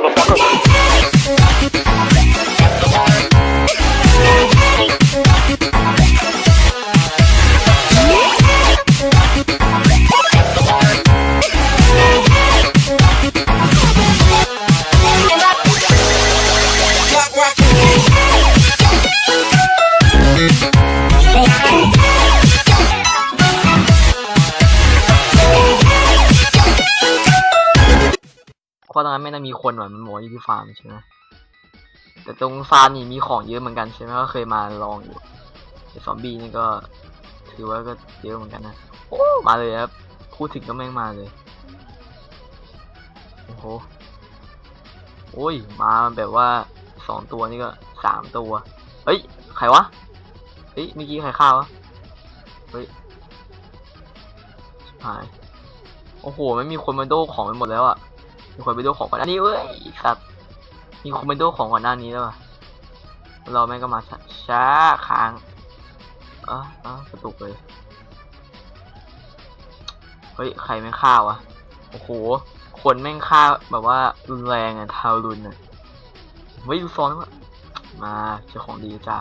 motherfucker. เพราะตรงนั้นไม่น่ามีคนเหรอกมันหมออยู่ที่ฟาร์มใช่ไหมแต่ตรงฟาร์มนี่มีของเยอะเหมือนกันใช่ไหมก็เคยมาลองอยู่แต่ซอมบี้นี่ก็ถือว่าก็เยอะเหมือนกันนะโอ้มาเลยครับพูดถึงก็แม่งมาเลยโอ้โหโอ้ยมาแบบว่าสองตัวนี่ก็สามตัวเฮ้ยใครวะเฮ้ยเมื่อกี้ใครฆ่าวะเฮ้ยหายโอ้โหไม่มีคนมาโดของไปหมดแล้วอะ มีคนไปดูของก่อนหน้านี้เว้ยครับมีคนไปดูของก่อนหน้านี้แล้วอะเราแม่งก็มาช้าค้างอะอะกระตุกเลย เฮ้ย ใครแม่งฆ่าวะ โอ้โห คนแม่งฆ่าแบบว่ารุนแรงอะทารุณอะเฮ้ดูซอนวอะมาเจ้าของดีจ้า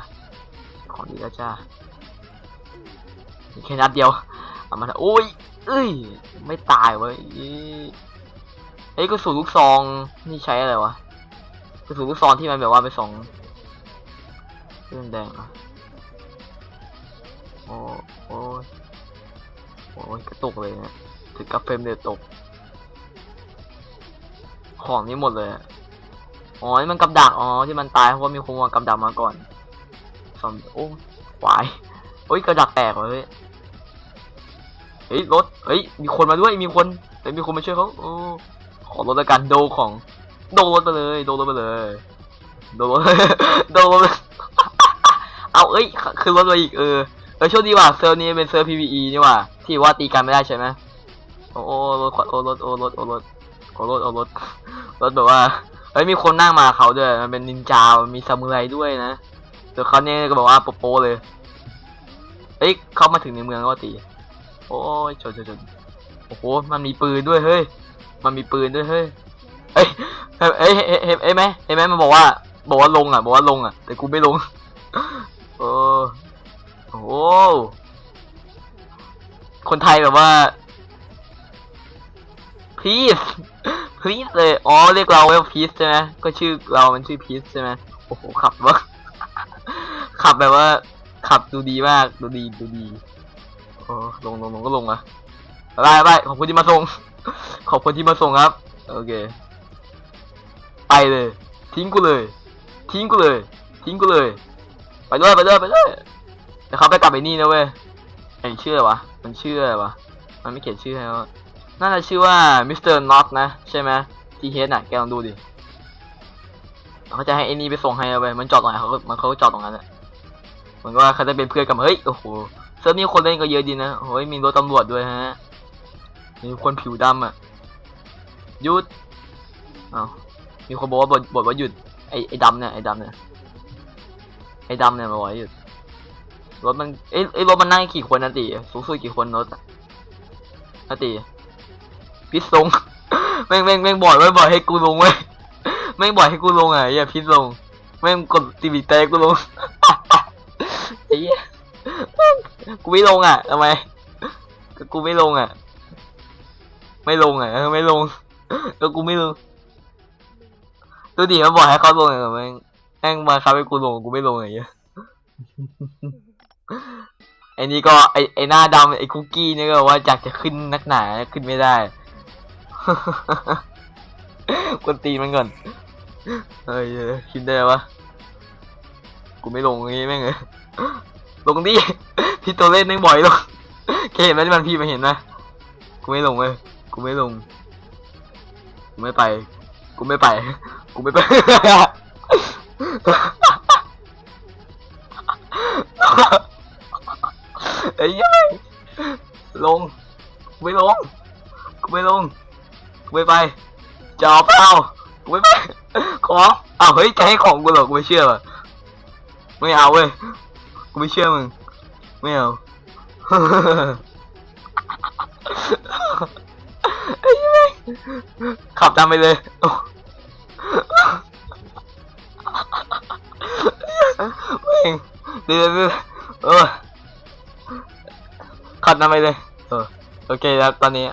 ของดีแล้วจ้าแค่นัดเดียว เอามาโอ้ย เอ้ย ไม่ตายเว้ย เอ้ยกระสุนลูกซองนี่ใช้อะไรวะกระสุนลูกซองที่มันแบบว่าไปสองเรื่องแดงอะโอ้โอ้ยโอ้ยกระตุกเลยเนี่ยถึงกับเฟรมเดือดตก ของนี่หมดเลยอ๋อนี่มันกับดักอ๋อที่มันตายเพราะว่ามีคนวางกับดักมาก่อนซอมโอ้วายโอ้ยกระดักแตกเฮ้ยเฮ้ยรถเฮ้ยมีคนมาด้วยมีคนแต่มีคนมาช่วยเขาโอ้ ขอรถละกันโดของโดรถไปเลย โดรถไปเลย โดรถโดรถเอาเอ้ยคือรถไปอีกเออเออโชคดีว่ะเซิร์ฟนี้เป็นเซิร์ฟ PVE นี่ว่ะที่ว่าตีกันไม่ได้ใช่ไหมโอ้โอ้รถโอ้รถโอ้รถโอ้รถโอ้รถโอ้รถรถแบบว่าเฮ้ยมีคนนั่งมาเขาด้วยมันเป็นนินจา มันมีซามูไรด้วยนะแต่เขาเนี่ยก็บอกว่าโปโปเลยเอ้ยเข้ามาถึงในเมืองแล้วว่ะตี โอ้ยชนชนชนโอ้โหมันมีปืนด้วยเฮ้ย มันมีปืนด้วยเฮ้ยเอ้ยเอ้ยเอ้ยเอ้ยไหมเอ้ยไหมมันบอกว่า บอกว่าลงอะ บอกว่าลงอะ แต่กูไม่ลงโอ้โหคนไทยแบบว่าพีซพีซเลย อ๋อ เรียกเราว่าพีซใช่ไหมก็ชื่อเรามันชื่อพีซใช่ไหมโอ้โห ขับว่าขับแบบว่า ขับดูดีมาก ดูดี ดูดี โอ้ลงลงลงก็ลงอะไปไปขอบคุณที่มาส่ง ขอบคุณที่มาส่งครับ โอเค ไปเลย ทิ้งกูเลย ทิ้งกูเลย ทิ้งกูเลย ไปเลยไปเลยไปเลยเดี๋ยวเขาไปกลับไปนี่นะเว้ยไอ้ชื่ออะไรวะ มันชื่ออะไรวะ มันไม่เขียนชื่อให้ว่าน่าจะชื่อว่ามิสเตอร์น็อตนะ ใช่ไหมทีเฮดน่ะแกลองดูดิเขาจะให้ไอ้นี่ไปส่งให้เอาไว้ยมันจอดตรงไหนเขามันเขาจอดตรงนั้นแหละเหมือนกับว่าเขาจะเป็นเพื่อนกันเฮ้ย โอ้โหเซิร์ฟนี้คนเล่นก็เยอะดีนะโอ้ยมีรถตำรวจด้วยฮะ มีคนผิวดำอะหยุดอ้าวมีคนบอกว่าบทบทว่าหยุดไอไอดำเนี่ยไอดำเนี่ยไอดำเนี่ยมาบอกหยุดรถมันเอ้ยเอ้ยรถมันนั่งกี่คนนะตีสูงสุดกี่คนรถนะตีพิษลงแม่งแม่งแม่งบอกไว้บอกให้กูลงเว้ยแม่งบอกให้กูลงอะอย่าพิษลงแม่งกดตีบีแต่กูลงไอ้เหี้ยกูไม่ลงอะทำไมกูไม่ลงอะ ไม่ลงอะไม่ลงก็กูไม่ลงตัวดีมันบอกให้เขาลงอะแม่งแม่งมาครับให้กูลงกูไม่ลงอย่างเงี้ยไอ้นี่ก็ไอ้ไอ้หน้าดำไอ้คุกกี้นี่ก็ว่าอยากจะขึ้นนักหนาขึ้นไม่ได้กวนตีมันก่อนเฮ้ยคิดได้วะกูไม่ลงอย่างงี้แม่งเลยลงดิพี่ตัวเล่นแม่งบ่อยลงแค่เห็นไหมที่มันพี่มาเห็นนะกูไม่ลงเว้ย กูไม่ลง กูไม่ไป กูไม่ไป กูไม่ไป ไอ้ยัยลง กูไม่ลง กูไม่ลง กูไม่ไปจะเอาเปล่ากูไม่ไป ของอ้าวเฮ้ยจะให้ของกูเหรอ กูไม่เชื่อว่ะไม่เอาเว้ย กูไม่เชื่อมึง ไม่เอาไอ้ยัย ขับตามไปเลยเองดีเลยเออขับตามไปเลยเออโอเคแล้วตอนนี้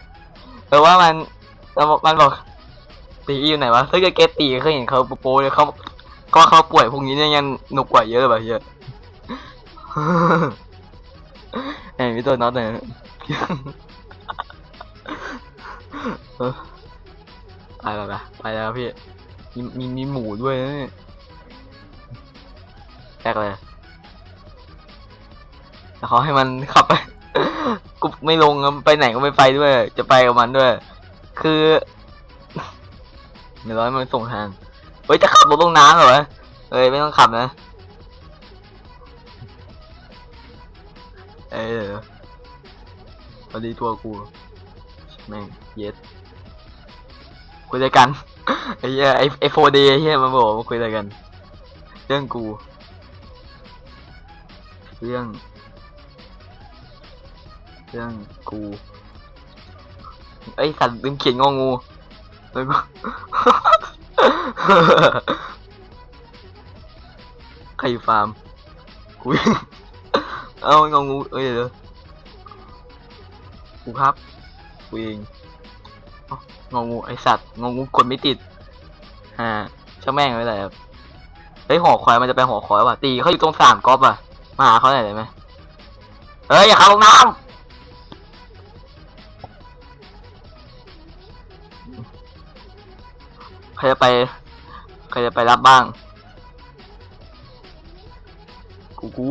แต่ว่ามันมันบอกตีอยู่ไหนวะถ้าเกิดแกตีเคยเห็นเขาโป้เลยเขาก็เขาป่วยพวกนี้เนี่ยยังหนุกกว่าเยอะแบบเยอะเอ้นมีตัวน็อตเลย ไปไปไปไปแล้วพี่ มีมีมีหมูด้วยนะเนี่ยแกเลยแต่เขาให้มันขับไป กูไม่ลงไปไหนก็ไม่ไปด้วย จะไปกับมันด้วย คือเดี๋ยวร้อยมันส่งทาง เฮ้ยจะขับรถลงน้ำเหรอเอ้ยไม่ต้องขับนะ เออพอดีตัวกู แม่งเย็ดคุยอะไรกันไอ้เหี้ยไอ้ไอ้โฟเดย์เหี้ยมันบอกว่าคุยอะไรกัน เรื่องกู เรื่อง เรื่องกูไอ้สัตว์ลืมเขียนงองูแล้วก็ใครฟาร์มกูเอางองูเอ้ยเดี๋ยวกูครับ กูเองเอ้างองูไอสัตว์งองูกดไม่ติดฮ่าช่างแม่งไม่เป็นไรครับเฮ้ยหอคอยมันจะไปหอคอยว่ะตีเขาอยู่ตรงสามก๊อปอะมาหาเขาหน่อยได้ไหมเฮ้ยอย่าเข้าลงน้ำใครจะไปใครจะไปรับบ้าง กูกู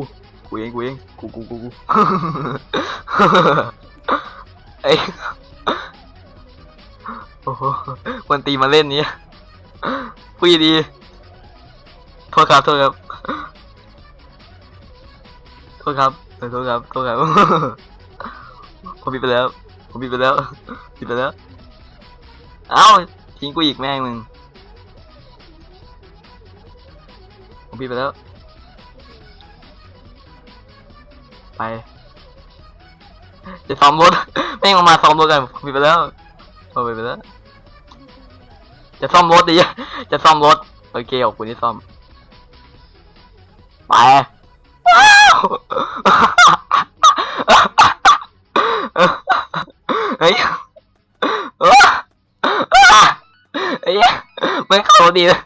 กูเองกูเองกูกูกูกูเอ้ย โอ้โหวันตีมาเล่นนี้พูดดี โทษครับ โทษครับ โทษครับโทษครับ โทษครับ ผมผิดไปแล้ว ผมผิดไปแล้วผิดไปแล้ว เอ้า ทิ้งกูอีกแม่งมึง ผมผิดไปแล้ว ไป จะซ้อมรถ แม่งมามาซ้อมรถกัน ผมผิดไปแล้ว ผมผิดไปแล้วจะซ่อมรถดิจะซ่อมรถโอเคขอบคุณที่ซ่อมไปว้าวเฮ้ยไอ้เหี้ยแม่งขับรถดีเลย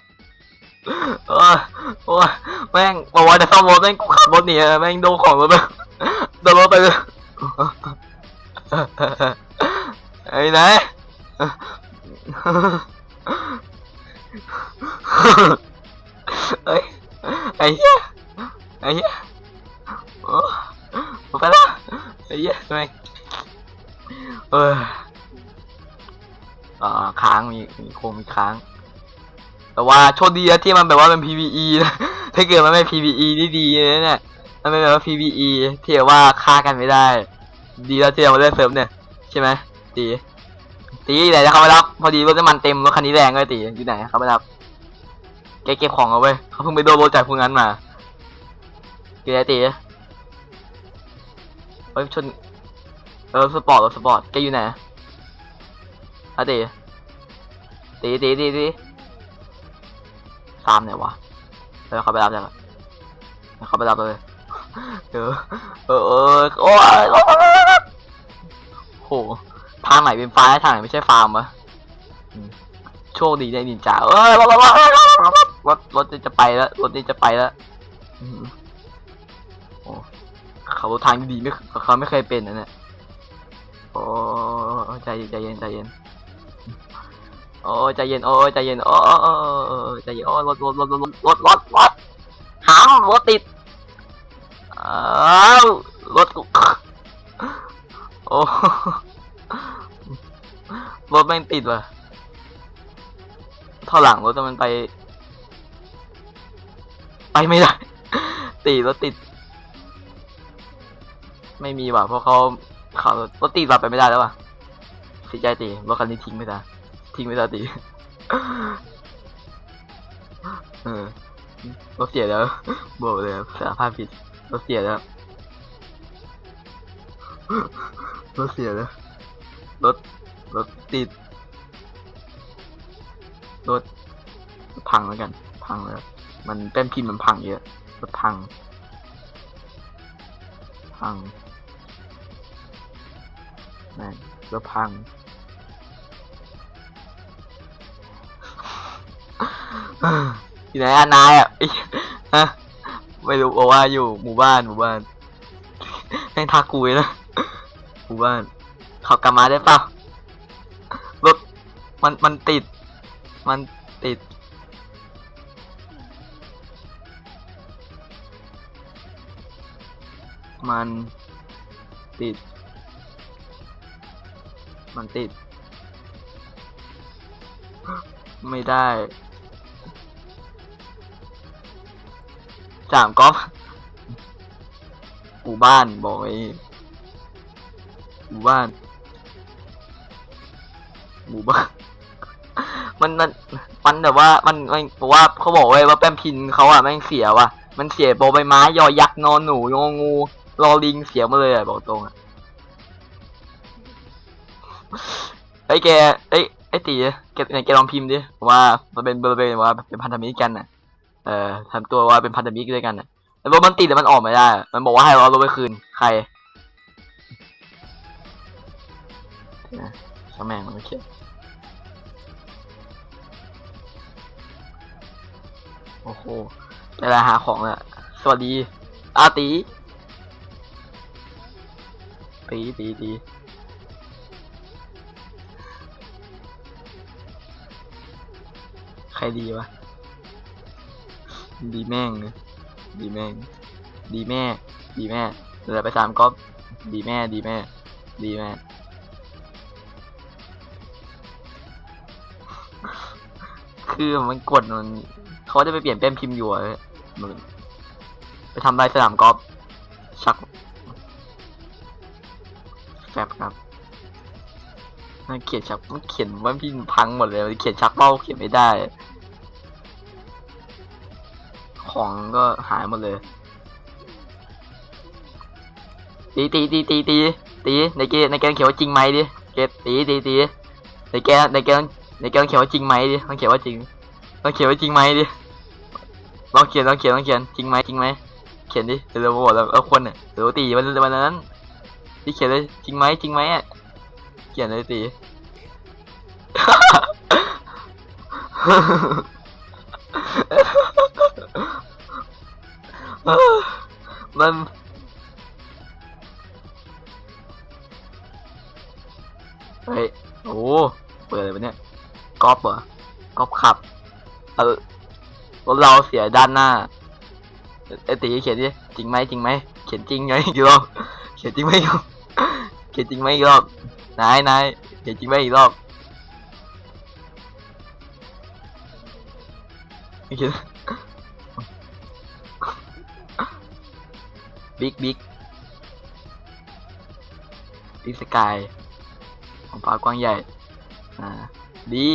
โอ้ยโอ้ยแม่งบอกว่าจะซ่อมรถแม่งกูขับรถหนีแม่งโดนของรถไปโดนรถไปเลยไอ้ไหน ค้างแต่ว่าโชคดีนะที่มันแบบว่าเป็น PVE นะถ้าเกิดมันไม่ PVE นี่ดีเลยเนี่ยมันเป็นแบบว่า PVE ที่แบบว่าฆ่ากันไม่ได้ ดีแล้วที่เรามาเล่นเซิร์ฟเนี่ยใช่ไหมตีตีไหนจะเข้าไปรับพอดีรถน้ำมันเต็มรถคันนี้แรงเลยตีอยู่ไหนเข้าไปรับแกเก็บของเอาไว้เขาเพิ่งไปโดนรถจากพวกนั้นมาเกียร์ตีเฮ้ยชนเออสปอร์ตรถสปอร์ตแกอยู่ไหนอะตี ตีตีตีตีตามเนี่ยวะแล้วเขาไปรับยังอะแล้วเขาไปรับเลยเออเออเออโอ้ยโหทางไหนเป็นฟ้าทางไหนไม่ใช่ฟาร์มวะโชคดีได้นินจาเอ้ยรถรถรถรถรถจะไปแล้วรถนี้จะไปแล้วโอ้เขาทางดีไม่เขาไม่เคยเป็นนะเนี่ยโอ้ใจเย็นใจเย็นใจเย็น โอ้ใจเย็นโอ้ใจเย็นโอ้ใจเย็นโอ้รถรถรถรถรถรถรถหามรถติดอ้าวรถกโอ้รถแม่งติดว่ะท่อหลังรถมันไป ไปไม่ได้ติดรถติด ไม่มีว่ะเพราะเขาเขารถติดว่ะไปไม่ได้แล้วว่ะเสียใจตีรถคันนี้ทิ้งไม่ได้ ทิ้งไม่ได้ตีเออรถเสียแล้วบอกเลยสารภาพผิดรถเสียแล้วรถเสียแล้วรถรถติดรถพังแล้วกัน พังแล้วมันแป้นพิมพ์มันพังเยอะรถพัง พังนั่นรถพัง อยู่ไหนอะนายอะฮะไม่รู้บอกว่าอยู่หมู่บ้านหมู่บ้านแม่งทักกูเลยนะหมู่บ้านขับกลับมาได้เปล่ารถมันมันติด มันติดมันติด มันติด ไม่ได้ สามก๊อฟหมู่บ้านบอกไอ้หมู่บ้าน หมู่บ้าน มันมันมันแบบว่ามันมันบอกว่าเขาบอกไว้ว่าแป้มพินเขาอะแม่งเสียว่ะ มันเสียโบใบไม้ยอยักษ์นอนหนูงองูรอลิงเสียมาเลยอะบอกตรงอะไอ้ยแกไอ้ยไอ้ตีแกไหนแกลองพิมพ์ดิว่ามันเป็นเบอร์เป็นว่าเป็นพันธมิตรกันน่ะ เอ่อทำตัวว่าเป็นพันธมิตรด้วยกันน่ะแต่รถมันติดแต่มันออกไม่ได้ มันบอกว่าให้เราเอารถไปคืน ใครช่างแม่งมันไม่เขียนโอ้โหเวลาหาของอะสวัสดีอาตีตีตีตีใครดีวะ ดีแม่งเลยดีแม่ง ดีแม่ ดีแม่เดี๋ยวไปสามก๊อฟดีแม่ ดีแม่ ดีแม่ คือมันกดมันเขาจะไปเปลี่ยนแป้มพิมพ์อยู่อะมันไปทำลายสนามกอล์ฟชักแฟบครับมันเขียนชักมันเขียนว่าพิมพ์พังหมดเลยมันเขียนชักเป้าเขียนไม่ได้ ของก็หายหมดเลย ตีตีตีตีตีตีในเกมในเกมเขียนว่าจริงไหมดิเกตีตีตีในเกมในเกมในเกมเขียนว่าจริงไหมดิมันเขียนว่าจริงต้องเขียนว่าจริงไหมดิลองเขียนลองเขียนลองเขียนจริงไหมจริงไหมเขียนดิเร็วๆบอกแล้วเอาคนเนี่ยเร็วตีวันวันนั้นที่เขียนเลยจริงไหมจริงไหมอะเขียนเลยตี มันเฮ้ยโอ้เปิดอะไรวะเนี่ยกอล์ฟเหรอกอล์ฟขับเออรถเราเสียด้านหน้าไอตีเขียนดิจริงไหมจริงไหมเขียนจริงไงอีกรอบเขียนจริงไหมอีกรอบเขียนจริงไหมอีกรอบนายนายเขียนจริงไหมอีกรอบเขียน บิ๊กบิ๊กบิ๊กสกายของฟ้ากว้างใหญ่ อ่า ดี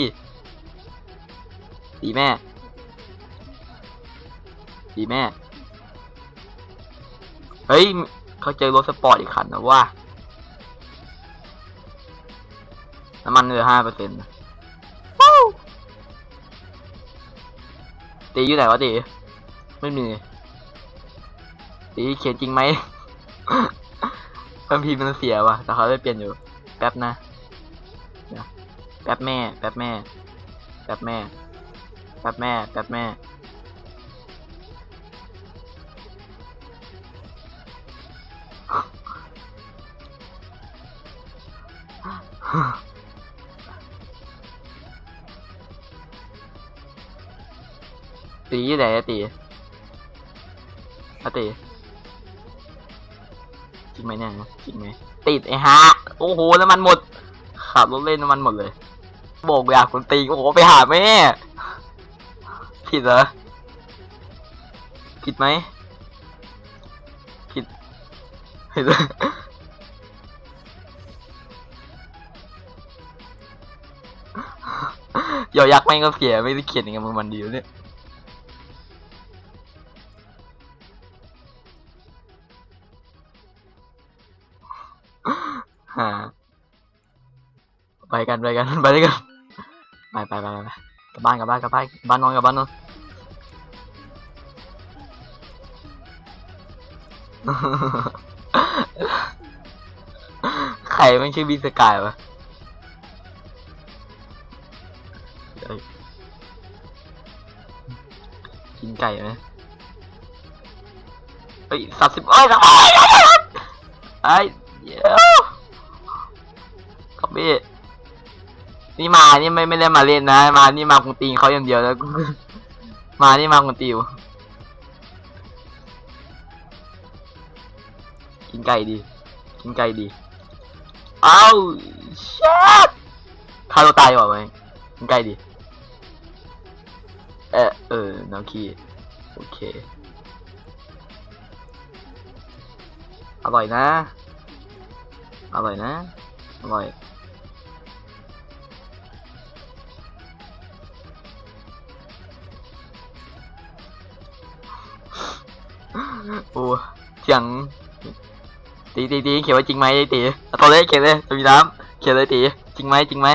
ดีแม่ ดีแม่ เฮ้ย เขาเจอรถสปอร์ตอีกคันนะว่า น้ำมันเหลือห้าเปอร์เซ็นต์ตีอยู่ไหนวะตีไม่มี ตีเขียนจริงไหมพันพีมันเสียว่ะ แต่เขาได้เปลี่ยนอยู่ แป๊บนะ แป๊บแม่ แป๊บแม่ แป๊บแม่ แป๊บแม่ แป๊บแม่ ตีอยู่ไหนอะตีอะตี ไหมเนี่ยจริงไหมติดไอ้ฮะโอ้โหน้ำมันหมดขับรถเล่นน้ำมันหมดเลยโบกอยากคนตีโอ้โหไปหาแม่ผิดเหรอผิดไหมผิดผิดเหรอยอยักษ์แม่งก็เสียไม่ได้เขียนยังไงมันมันดีวเนี่ย กันไปกันไปด้วยกันไปไปไปไปกลับบ้านกลับบ้านกลับบ้านบ้านนอนกลับบ้านนอนใครไม่ชื่อบีสกายวะกินไก่ไหมเฮ้ยสามสิบเอ้ยสามสิบไอ้เดี๋ยคอมบี้ นี่มานี่ไม่ไม่ได้มาเล่นนะ มานี่มาคงตีเขาอย่างเดียวแล้วมานี่มาคงตีวกินไก่ดี กินไก่ดีเอาชัดฆ่าตัวตายว่าไหมกินไก่ดี เออเออน้องขี้โอเค อร่อยนะ อร่อยนะ อร่อย โอ้เสียงตีตีตีเขียนว่าจริงไหมตีเอาตัวเลขเขียนเลยสวีน้ำเขียนเลยตีจริงไหมจริงไหม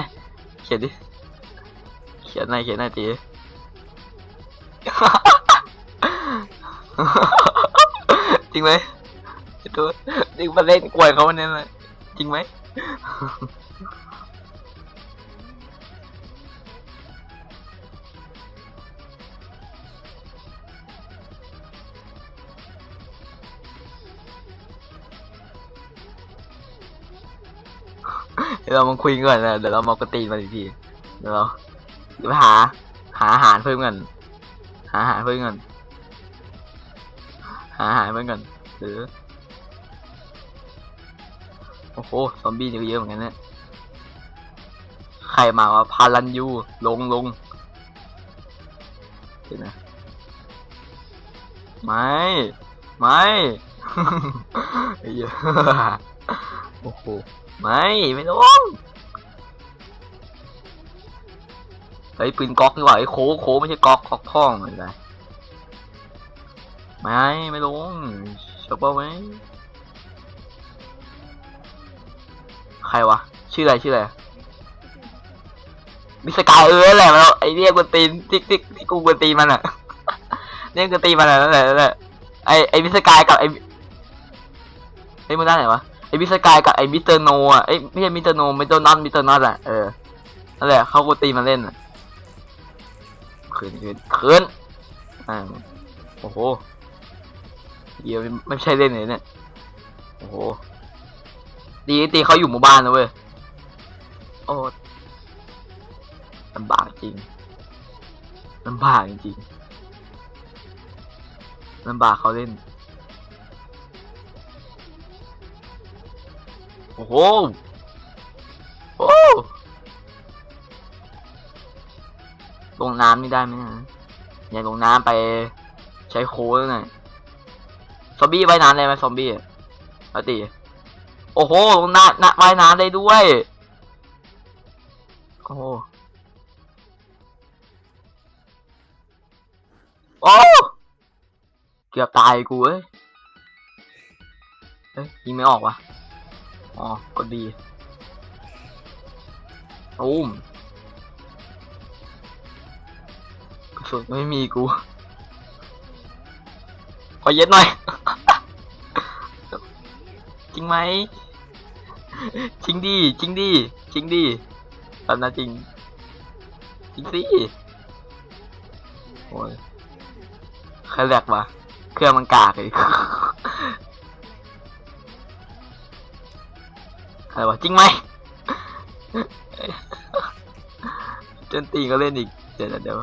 เขียนดิเขียนหน่อยเขียนหน่อยตีจริงไหมไอ้ตัวนี่มาเล่นกวยเขาเนี่ยเลยจริงไหม เดี๋ยวเรามาคุยก่อนนะเดี๋ยวเรามากตีนมาอีกทีเดี๋ยวเราเดี๋ยวไปหา หาอาหารเพิ่มกันหาอาหารเพิ่มกันหาอาหารเพิ่มกันหรือโอ้โหซอมบี้เยอะเยอะเหมือนกันเนี่ยใครมาวะพารันยูลงลงเดี๋ยวนะไม่ไม่ไอ้เหี้ยโอ้โห ไม่ ไม่ลงเฮ้ยปืนก๊อกนี่ว่าไอ้โคโคไม่ใช่ก๊อกก๊อกท่องอะไรไม่ไม่ลงชอบป่าไหมใครวะ ชื่ออะไรชื่ออะไรมิสกายเออแหละแล้วไอ้เนี่ยกูตีนที่ที่ที่กูกูตีมันอะเนี่ยกูตีมันอะนั่นแหละนั่นแหละไอ้ไอ้มิสกายกับไอ้ไอ้มึงได้ไหนวะ ไอ้มิสกายกับไอ้มิสเตอร์โนอะไอ้ไม่ใช่มิสเตอร์โนมิสเตอร์น็อตมิสเตอร์น็อตอะเออนั่นแหละเขากูตีมาเล่นอะคืนคืนคืนอ่าโอ้โหเดี๋ยวไม่ใช่เล่นเลยเนี่ยโอ้โหตีตีเขาอยู่หมู่บ้านนะเว้ยโอ้ลำบากจริงลำบากจริงลำบากเขาเล่น อ้โหโอ้ลงน้ำไม่ได้ไหมนะอย่าลงน้ำไปใช้โค้ดหน่อยซอมบี้ว่ายน้ำได้ไหมซอมบี้อะเอาตีโอ้โหลงน้ำน้ำว่ายน้ำได้ด้วยโอ้โหโอ้เกือบตายกูเอ้ยเอ้ยยิงไม่ออกวะ อ๋อก็ดีตูมสุนไม่มีกู ขอเย็ดหน่อย จริงไหม จริงดี จริงดี จริงดีตอนนั้นจริง จริงสิ โอ้ยใครแหลกวะ เครื่องมันกากเลย อะไรวะจริงไหมจนตีก็เล่นอีก เดี๋ยวเดี๋ยว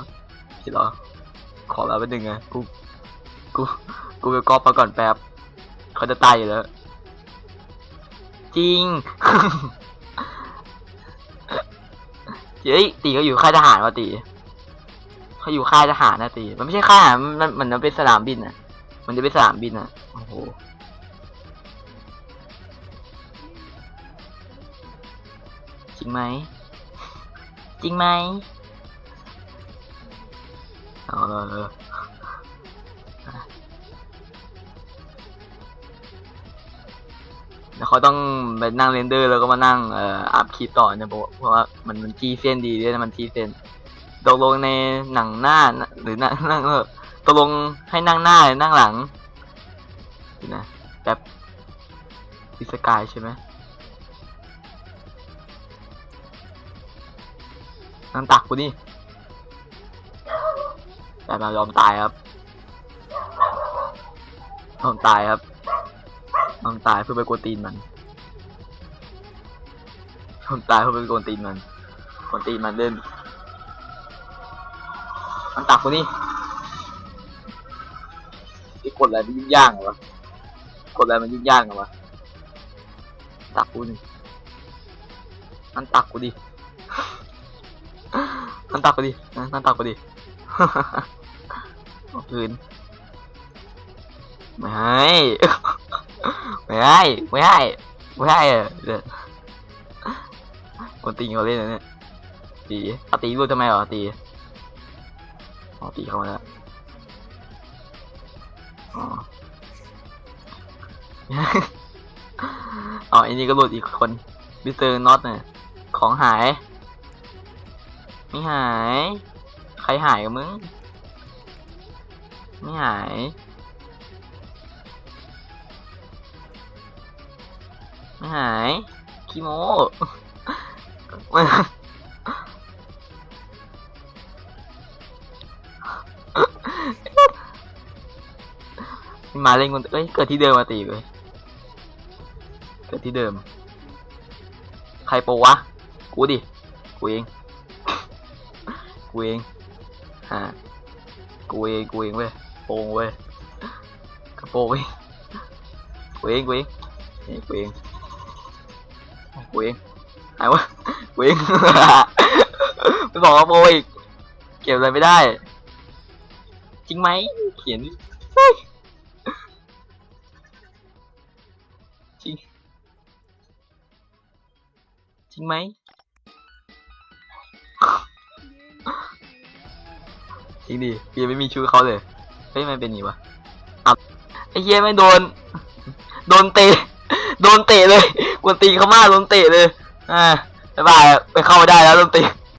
พี่รอขอเราไปหนึ่งไงกูกูกูไปกอบมาก่อนแป๊บเขาจะตายอยู่แล้ว จริงเฮ้ยตีเขาอยู่ค่ายทหารวะตีเขาอยู่ค่ายทหารนะตีมันไม่ใช่ค่ายมันมันมันเป็นสนามบินอะมันจะเป็นสนามบินอะโอ้โห จริงไหม จริงไหมเอาเลยแล้วเขาต้องไปนั่งเรนเดอร์แล้วก็มานั่งเอ่ออัพคลิปต่อเนี่ยเพราะเพราะว่ามันมันจีเส้นดีด้วยนะมันจีเส้นตกลงในหนังหน้าหรือนั่งนั่งเออตกลงให้นั่งหน้าหรือนั่งหลังนะแบบพิสกายใช่ไหม นั่นตักกูนี่แต่มายอมตายครับยอมตายครับยอมตายเพื่อไปกวนตีนมันยอมตายเพื่อไปกวนตีนมันกวนตีนมันเล่นมันตักกูนี่ไอ้กดอะไรมันยุ่งยากเหรอวะกดอะไรมันยุ่งยากเหรอวะตักกูนี่มันตักกูดิ มันตักกูดิมันตักกูดิเอาคืนไม่ให้ไม่ให้ไม่ให้ไม่ให้เออเดี๋ยวคนตีเขาเล่นนะเนี่ยตีเอาตีรู้ทำไมเหรอตีอตีเข้ามาแล้วอ๋ออ๋ออันนี้ก็หลุดอีกคนมิสเตอร์น็อตเนี่ยของหาย ไม่หาย ใครหายกับมึง ไม่หาย ไม่หายคิโมมาเล่นคนเอ้ย เกิดที่เดิมมาตีเลยเกิดที่เดิม ใครโปวะ กูดิ กูเอง กูเองฮะกูเองกูเองเว้ยโปงเว้ยกระโปงเว้ยกูเองกูเองนี่กูเองกูเองหายวะกูเองไม่บอกว่าโปรอีกเก็บอะไรไม่ได้ จริงไหมเขียนจริงจริงไหม จริงดิพี่ยังไม่มีชื่อเขาเลย เฮ้ยมันเป็นอย่างนี้วะอะไอ้เหี้ยไม่โดน โดนเตะ โดนเตะเลยกวนตีเขามากโดนเตะเลย อ่าบายบายไปเข้าไม่ได้แล้วโดนเตะ